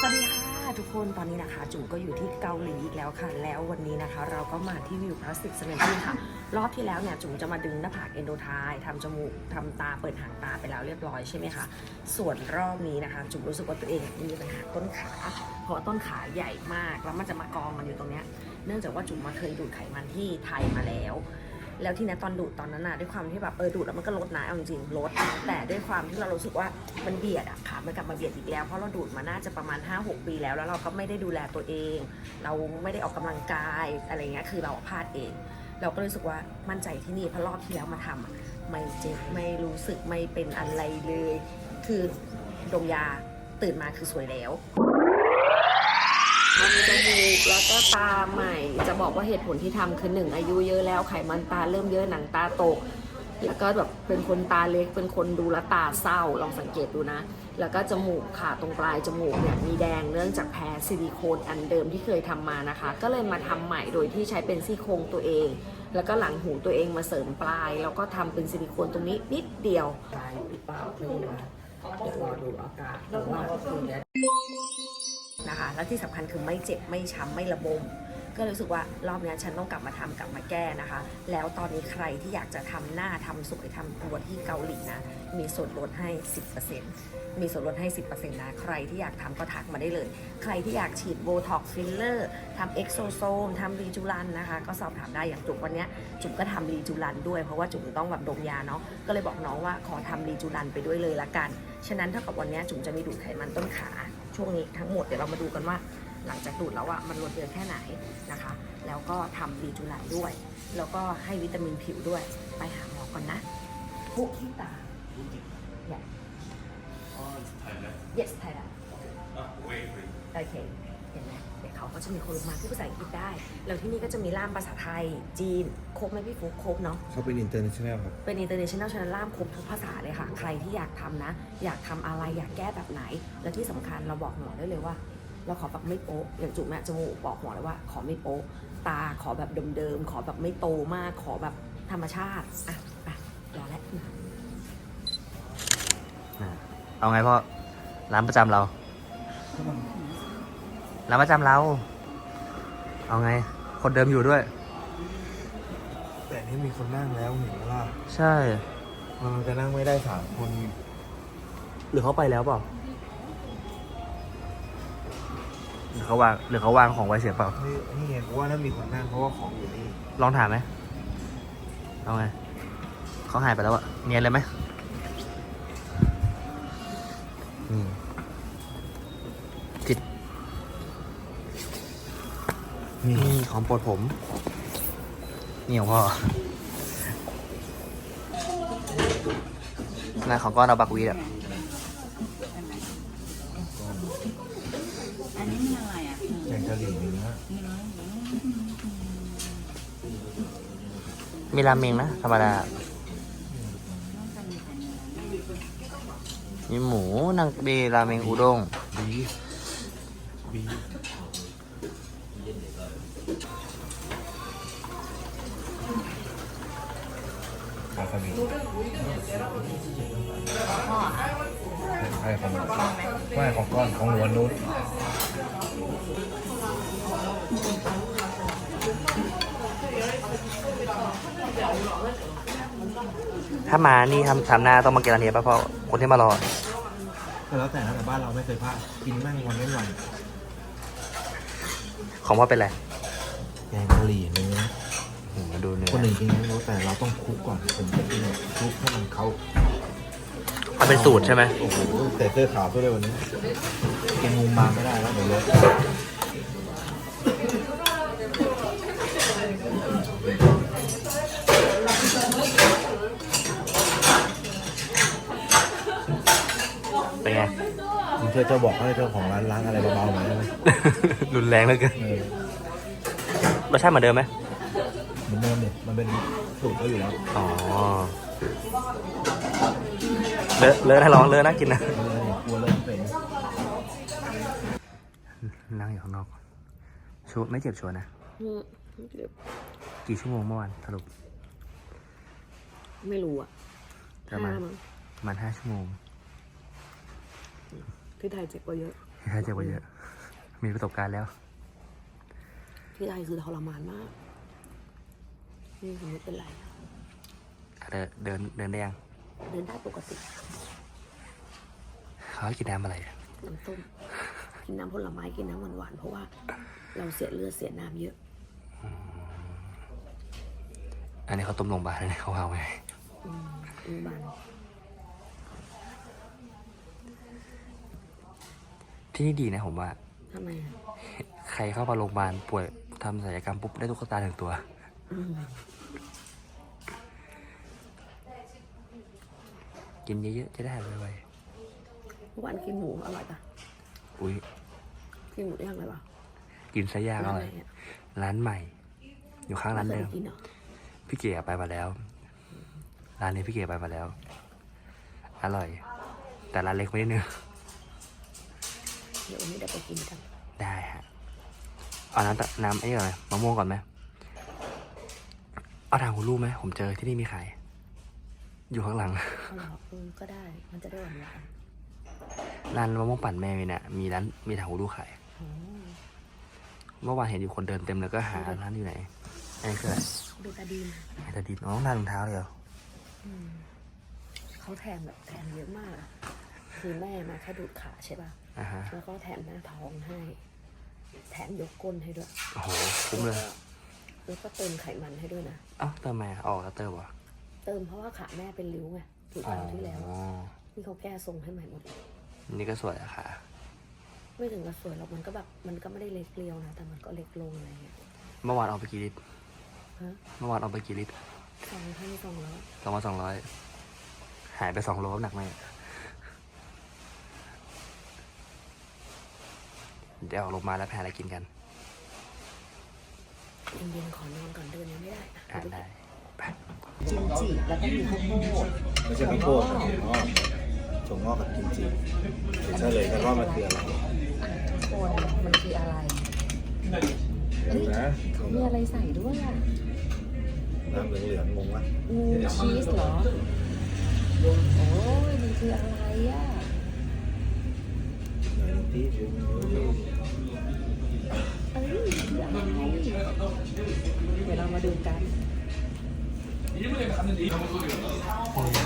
สวัสดีค่ะทุกคนตอนนี้นะคะ จุ๋มก็อยู่ที่เกาหลีอีกแล้วค่ะ แล้ววันนี้นะคะ เราก็มาที่วิวพลาสติกเซเลนตี้ค่ะ รอบที่แล้วเนี่ยจุ๋มจะมาดึงหน้าผากเอนโดไททำจมูกทำตาเปิดหางตาไปแล้วเรียบร้อยใช่ไหมคะ ส่วนรอบนี้นะคะ จุ๋มรู้สึกว่าตัวเองมีปัญหาต้นขา เพราะต้นขาใหญ่มากแล้วมันจะมากองมันอยู่ตรงเนี้ยเนื่องจากว่าจุ๋มมาเคยดูดไขมันที่ไทยมาแล้ว แล้วทีนี้ยตอนดูดตอนนั้นน่ะด้วยความที่แบบเออดูดแล้วมันก็ลดนะเอาจริงๆลด แต่ด้วยความที่เรารู้สึกว่ามันเบียดอะค่ะมันกลับมาเบียดอีกแล้วเพราะเราดูดมาน่าจะประมาณ 5-6 ปีแล้ว แล้วเราก็ไม่ได้ดูแลตัวเอง เราไม่ได้ออกกำลังกายอะไรเงี้ยคือเราพลาดเอง เราก็รู้สึกว่ามั่นใจที่นี่เพราะรอบที่แล้วมาทำไม่เจ็บไม่รู้สึกไม่เป็นอะไรเลย คือดมยาตื่นมาคือสวยแล้ว แล้วก็ตาใหม่ จะบอกว่าเหตุผลที่ทำคือหนึ่งอายุเยอะแล้วไขมันตาเริ่มเยอะหนังตาตก แล้วก็แบบเป็นคนตาเล็กเป็นคนดูแลวตาเศร้าลองสังเกตดูนะ แล้วก็จมูกค่ะตรงปลายจมูกเนี่ยมีแดงเนื่องจากแพ้ซิลิโคนอันเดิมที่เคยทำมานะคะ ก็เลยมาทำใหม่โดยที่ใช้เป็นซี่โครงตัวเอง แล้วก็หลังหูตัวเองมาเสริมปลาย แล้วก็ทำเป็นซิลิโคนตรงนี้นิดเดียวตายหรือเปล่าไม่รู้นะเดี๋ยวรอดูอาการแต่ว่าคืนนี้ นะคะ แล้วที่สำคัญคือไม่เจ็บไม่ช้ำไม่ระบม ก็รู้สึกว่ารอบนี้ฉันต้องกลับมาทำกลับมาแก้นะคะ แล้วตอนนี้ใครที่อยากจะทำหน้าทำสวยทำตัวที่เกาหลีนะมีส่วนลดให้ 10%มีส่วนลดให้ 10%นะใครที่อยากทำก็ทักมาได้เลย ใครที่อยากฉีดโบท็อกฟิลเลอร์ทำเอ็กโซโซมทำรีจูรันนะคะ ก็สอบถามได้อย่างจุ๋มวันนี้จุ๋มก็ทำรีจูรันด้วยเพราะว่าจุ๋มต้องแบบดมยาเนาะก็เลยบอกน้องว่าขอทำรีจูรันไปด้วยเลยละกัน ฉะนั้นเท่ากับวันนี้จุ๋มจะมีดูดไขมันต้นขา ช่วงนี้ทั้งหมดเดี๋ยวเรามาดูกันว่า หลังจากดูดแล้วอะมันลดเยอะแค่ไหนนะคะ แล้วก็ทำดีจูไลด้วย แล้วก็ให้วิตามินผิวด้วย ไปหาหมอก่อนนะพุกที่ตา yeah yes Thailand Ah, wait, wait. โอเคเห็นไหมเดี๋ยวเขาก็จะมีคนลงมาที่ภาษาอังกฤษได้ แล้วที่นี่ก็จะมีล่ามภาษาไทย จีน ครบไหมพี่ฟุกครบเนาะ เขาเป็นอินเตอร์เนชั่นแนลครับ เป็น international channel ล่ามครบทุกภาษาเลยค่ะ ใครที่อยากทำนะ อยากทำอะไรอยากแก้แบบไหน และที่สำคัญเราบอกหมอได้เลยว่า เราขอแบบไม่โป๊ะอย่างจุ๋มอะจมูกบอกหมอเลยว่า ขอไม่โป๊ะตาขอแบบเดิมๆ ขอแบบไม่โตมาก ขอแบบธรรมชาติ อะไปรอแล้ว เอาไงพ่อร้านประจำเราร้าน ประจำเรา เอาไง คนเดิมอยู่ด้วย แต่นี่มีคนนั่งแล้วเห็นไหมล่ะใช่ มันจะนั่งไม่ได้สามคนหรือเขาไปแล้วเปล่าหรือเขาวางหรือเขาวางของไว้เสียเปล่า นี่นี่ไงกูว่าถ้ามีคนนั่งเพราะว่าของอยู่นี่ลองถามไหมเอาไงเขาหายไปแล้วอะเนียนเลยไหมนี่ นี่นี่ของโปรดผมนี่ของพ่อหน้าของก้อนเอาบักวีดอะอันนี้มันอะไรอะแกงกะหรี่เนื้อมีราเมงนะ ธรรมดา มีหมูนังมีราเมงอุด้งบีฟบี วาซาบิใช่ของไม่ของก้อนของหลวนนู้นถ้ามานี่ทำทำหน้าต้องมากินร้านนี้ป่ะเพราะคนที่มารอแต่แล้วแต่นะแต่บ้านเราไม่เคยพลาดกินแม่งวันเว้นวันของพ่อเป็นไรแกงกะหรี่เนื้ออื มมาดูเนื้อคนหนึ่งกินไม่รู้แต่เราต้องคลุกก่อนผมจะกินแบบคลุกให้มันเข้ามันเป็นสูตรใช่ไหมโอ้โหแต่เสื้อขาวซะเลยวันนี้กินงูมาไม่ได้แล้วเดี๋ยวเลยเป็นไง มึงเธอจะบอกให้เจ้าของร้านล้างอะไรเบาๆหน่อยได้ไหมรุนแรงเหลือเกินเออ รสชาติเหมือนเดิมไหม เหมือนเดิมเนี่ยมันเป็นสูตรเขาอยู่แล้วอ๋อเลอะเลอะนะลองเลอะนะกินนะเออเนี่ยกลัวเลยเป็นนั่งอยู่ข้างนอกชูไม่เจ็บชัวร์นะกี่ชั่วโมงเมื่อวานสรุปไม่รู้อะประมาณห้ามั้งประมาณห้าชั่วโมงที่ไทยเจ็บกว่าเยอะเพี่ไทยเจ็บกว่าเยอะ มีประสบการณ์แล้วพี่ไทยคือทรมานมาก นี่คือไม่เป็นไรเดินเดินเดินได้ยังเดินได้ปกติเขาให้กินน้ำอะไรอะน้ำส้มกินน้ำผลไม้กินน้ำหวานๆเพราะว่า เราเสียเลือดเสียน้ำเยอะ อันนี้เขาต้มโรงพยาบาลนะเนี่ยเขาเอาไงอืมโรงพยาบาลที่นี่ดีนะผมว่าทำไมอะใครเข้ามาโรงพยาบาลป่วยทำศัลยกรรมปุ๊บได้ตุ๊กตาถึงตัวอืม กินเยอะๆจะได้หายไวเมื่อวานกินหมูอร่อยปะๆอุ้ยกินหมูย่างอะไรปะกินซะยากอร่อยร้านไหนอะร้านใหม่ อยู่ข้างร้านไม่เดิเคมยกินเหรอพี่เก๋ไปมาแล้ว ร้านนี้พี่เก๋ไปมาแล้ว อร่อย แต่ร้านเล็กไม่ได้เนื้อเดี๋ยววันนี้เดี๋ยวไปกินกันได้ฮะเอาน้ำตะน้ำไอ้นี่ก่อนไหมมะม่วงก่อนไหม เอาทางหูรูไหมผมเจอที่นี่มีขาย อยู่ข้างหลังเอาเหรอเออก็ได้ มันจะได้หวานหวานร้านมะม่วงปั่นแม่มีเนี่ยมีร้านมีทางหูรูขายๆอ๋อเมื่อวานเห็นอยู่คนเดินเต็มเลยก็หาร้านอยู่ไหนอันนี้คืออะไรเบตาดีนไอ้ตาดินน้องทานรองเท้าเลยเหรออืมเขาแถมแบบแถมเยอะมากอะคือแม่มาแค่ดูดขาใช่ป่ะ อ่าฮะแล้วก็แถมหน้าท้องให้ แถมยกก้นให้ด้วยโอ้โหคุ้มเลย แล้วก็ เติมไขมันให้ด้วยนะเอ้าเติมไหมอะออกแล้วเติมวะเติมเพราะว่าขาแม่เป็นริ้วไงถูกอ๋อครั้งที่แล้วนี่เขาแก้ทรงให้ใหม่หมดเลยนี่ก็สวยอะค่ะ ไม่ถึงกับสวยหรอกมันก็แบบมันก็ไม่ได้เล็กเรียวนะ แต่มันก็เล็กลงอะไรเงี้ย เมื่อวานเอาไปกี่ลิตรฮะ เมื่อวานเอาไปกี่ลิตรสองพันสองร้อยสองพันสองร้อยหายไปสองโลน้ำหนักไหมเดี๋ยวออกลงมาแล้วไปหาอะไรกินกัน เย็นๆขอนอนก่อนเดินยังไม่ได้อะอ่าได้ไปกิมจิแล้วก็มีข้าวโพดไม่ใช่ข้าวโพดถั่วงอกถั่วงอกกับกิมจิเดี๋ยวเฉลยกันว่ามันคืออะไรโคนมันคืออะไรดูนะมีอะไรใส่ด้วยอะน้ำเหลืองๆงงวะอืมชีสเหรอ โอ้ยมันคืออะไรอะหน่อยที่ เอ้ยมันคืออะไรเดี๋ยวเรามาดูกัน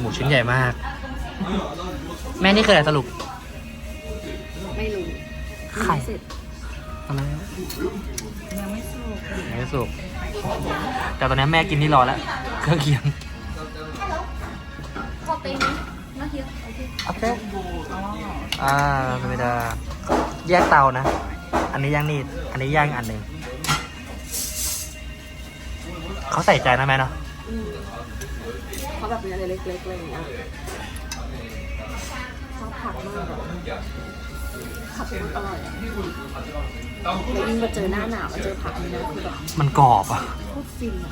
หมูชิ้นใหญ่มาก แม่นี่คืออะไรสรุปไม่รู้ไข่เสร็จอะไรยังไม่สุกไม่สุกแต่ตอนนี้แม่กินที่รอแล้วเครื่องเคียงขอเต็มนะเฮียโอเคโอเคอ่าธรรมดาแยกเตานะ อันนี้ย่างนี่ อันนี้ย่างอันหนึ่ง เขาใส่ใจนะแม่เนาะอืมเขาแบบเป็นอะไรเล็กๆอะไรอย่างเงี้ยชอบผักมากอะผักมันอร่อยอะแล้วยิ่งมาเจอหน้าหนาวมาเจอผักนี่นะคือแบบมันกรอบอะโคตรฟินอะ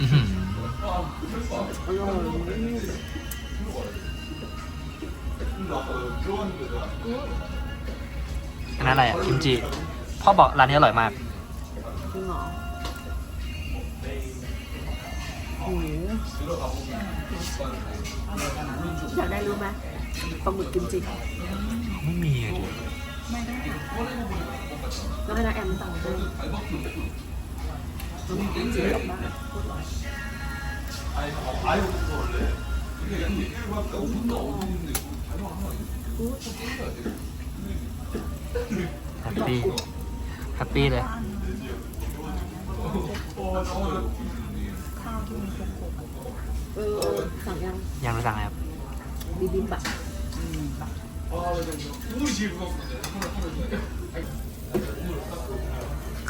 อื้อหือ อร่อย อืมอันนั้นอะไรอะกิมจิพ่อบอกร้านนี้อร่อยมากจริงเหรอโอ้โหอยากได้รู้ไหมปลาหมึกกิมจิไม่มีอะดิแล้วให้นาแอมสั่งให้ปลาหมึกกิมจิออกบ้าน แฮปปี้แฮปปี้เลยเออเออสั่งยังยังไม่สั่งเลยครับบิบิมบับ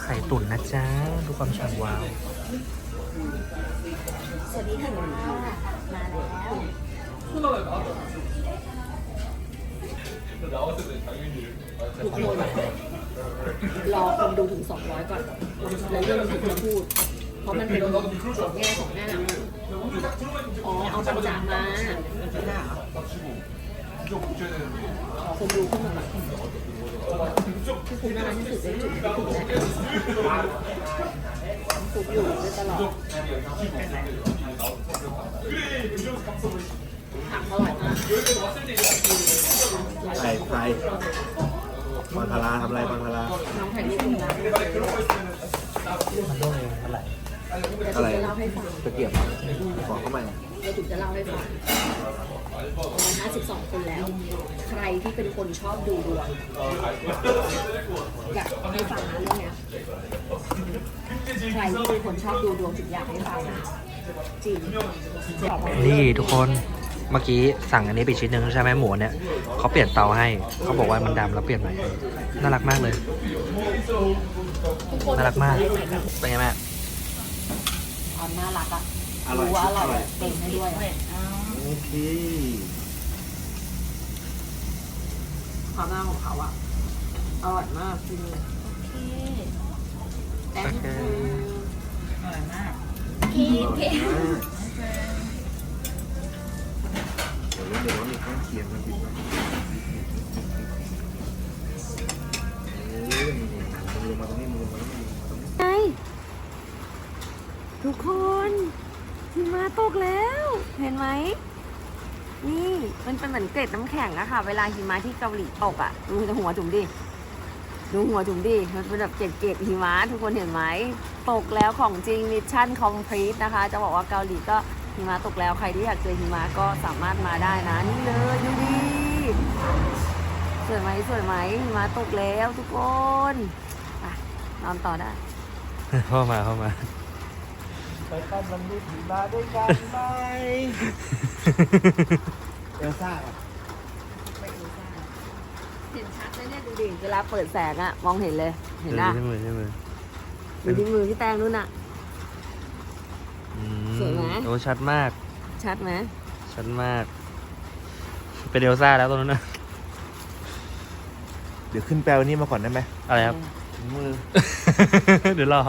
ไข่ตุ๋นนะจ๊ะ ดูความฉ่ำวาว สวัสดีค่ะคุณพ่อ มาแล้วทุกคนรอคนดูถึง 200 ก่อน แล้วเรื่องถึงจะพูด เพราะมันเป็นสองแง่สองหน้า อ๋อ เอาปัญจามาคนดูขึ้นมาแบบที่คุณน่ารักที่สุดในจุดที่คุณแนะ ฟุกอยู่ด้วยตลอดผักอร่อยมากใส่ใส่บอลพาราทำอะไรบอลพาราน้องแผ่นดินนะมันต้องเท่าไรอะไรจะเล่าให้ฟังตะเกียบบอเข้ามาเราถึงจะเล่าให้ฟังประมาณ52 คนแล้ว ใครที่เป็นคนชอบดูดวงอยากให้ฟังนะเรื่องเนี้ย ใครที่เป็นคนชอบดูดวงถึงอยากให้ฟังนะจริงบอกว่านี่ทุกคนเมื่อกี้สั่งอันนี้ไปชิ้นหนึ่งใช่ไหมหมูเนี่ยเขาเปลี่ยนเตาให้เขาบอกว่ามันดำแล้วเปลี่ยนใหม่ให้น่ารักมากเลย ทุกคนน่ารักมาก เป็นไงแม่ความน่ารักอะอร่อยว่าอร่ออร่อยยเต็มให้ด้วยอะโอเคความน่าของเขาอะอร่อยมากจริงเลยโอเค โอเคอร่อเคเดี๋ยวเดี๋ยวมีข้างเคียงมันบิดมาลงมาตรงนี้มึงลงมาตรงนี้มึงลงมาตรงนี้ไงทุกคนหิมะตกแล้ว เห็นไหม นี่มันเป็นเหมือนเกล็ดน้ำแข็งอะค่ะ เวลาหิมะที่เกาหลีตกอะดูหัวจุ่มดิ ดูหัวจุ่มดิมันเป็นแบบเกล็ดๆหิมะทุกคนเห็นไหม ตกแล้วของจริงมิชชั่นคอมพลีทนะคะ จะบอกว่าเกาหลีก็หิมะตกแล้วใครที่อยากเจอหิมะก็สามารถมาได้นะนี่เลยดูดิสวยไหมสวยไหมหิมะตกแล้วทุกคนไปนอนต่อได้เข้ามาเข้ามาไปปั้นมันดูผีมาด้วยกันไหมเอลซ่าอะ เห็นชัดเลยเนี่ยดูดิเวลาเปิดแสงอะมองเห็นเลย เห็นดูนะที่มือที่มือดูที่มือพี่แตงนู่นอะ อืมสวยไหม โอ้ชัดมาก ชัดไหมชัดมาก เป็นเอลซ่าแล้วตรงนั้นนะเดี๋ยวขึ้นแปลวนี้มาก่อนได้ไหมอะไรครับ มือ เดี๋ยวรอ